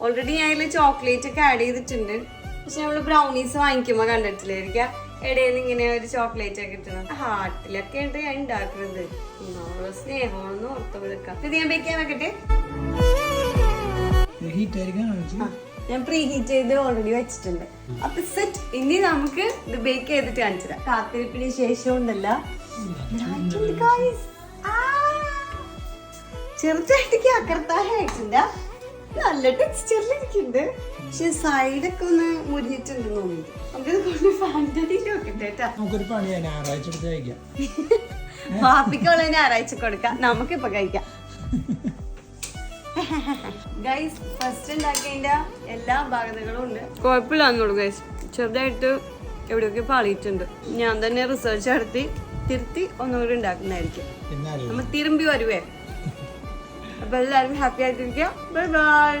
Already ഞാൻ ഇതിൽ chocolate ഒക്കെ ആഡ് ചെയ്തിട്ടുണ്ട്. പക്ഷെ നമ്മൾ ബ്രൗണീസ് വാങ്ങിക്കുമ്പോ കണ്ടിട്ടില്ലായിരിക്കാം ഇടയിൽ നിന്ന് ഇങ്ങനെ ഒരു ചോക്ലേറ്റ് ഒക്കെ കിട്ടണം ഹാർട്ടിലൊക്കെ ഉണ്ട് ഞാൻ ഉണ്ടാക്കുന്നത് നമ്മൾ സ്നേഹമാണെന്ന് ഓർത്ത് കൊടുക്കാം ഇത് ഞാൻ ബേക്ക് വെക്കട്ടെ? ഞാൻ പ്രീ ഹീറ്റ് ചെയ്ത് ഓൾറെഡി വെച്ചിട്ടുണ്ട്. അപ്പൊ സെറ്റ് ഇനി നമുക്ക് ഇത് ബേക്ക് ചെയ്തിട്ട് കാണിച്ചതാ കാത്തിരിപ്പിന് ശേഷം ഉണ്ടല്ല ചെറുതായിട്ട് അക്കർത്തായിട്ടുണ്ട് നല്ല ടെക്സ്ചറിൽ ഇരിക്കുന്നുണ്ട്. പക്ഷെ സൈഡൊക്കെ ഒന്ന് മുരിഞ്ഞിട്ടുണ്ട് തോന്നുന്നു. നമുക്കിത് കൊണ്ട് നമുക്കൊരു പണി ഞായറാഴ്ച എടുത്ത് കഴിക്കാം. പാപ്പിക്കുള്ള ഞായറാഴ്ച കൊടുക്കാം. നമുക്കിപ്പൊ കഴിക്കാം. ഗൈസ് ഫസ്റ്റ് ഉണ്ടാക്കിയതിന്റെ എല്ലാ ഭാഗതകളും ഉണ്ട്. കുഴപ്പമില്ലാന്നുള്ളൂ ഗൈസ് ചെറുതായിട്ട് എവിടെയൊക്കെ പാളിയിട്ടുണ്ട്. ഞാൻ തന്നെ റിസർച്ച് നടത്തി തിരുത്തി ഒന്നുകൂടി ഉണ്ടാക്കുന്നതായിരിക്കും. നമ്മൾ തിരുമ്പി വരുവേ? അപ്പൊ എല്ലാവരും ഹാപ്പി ആയിട്ടിരിക്കുക. Bye bye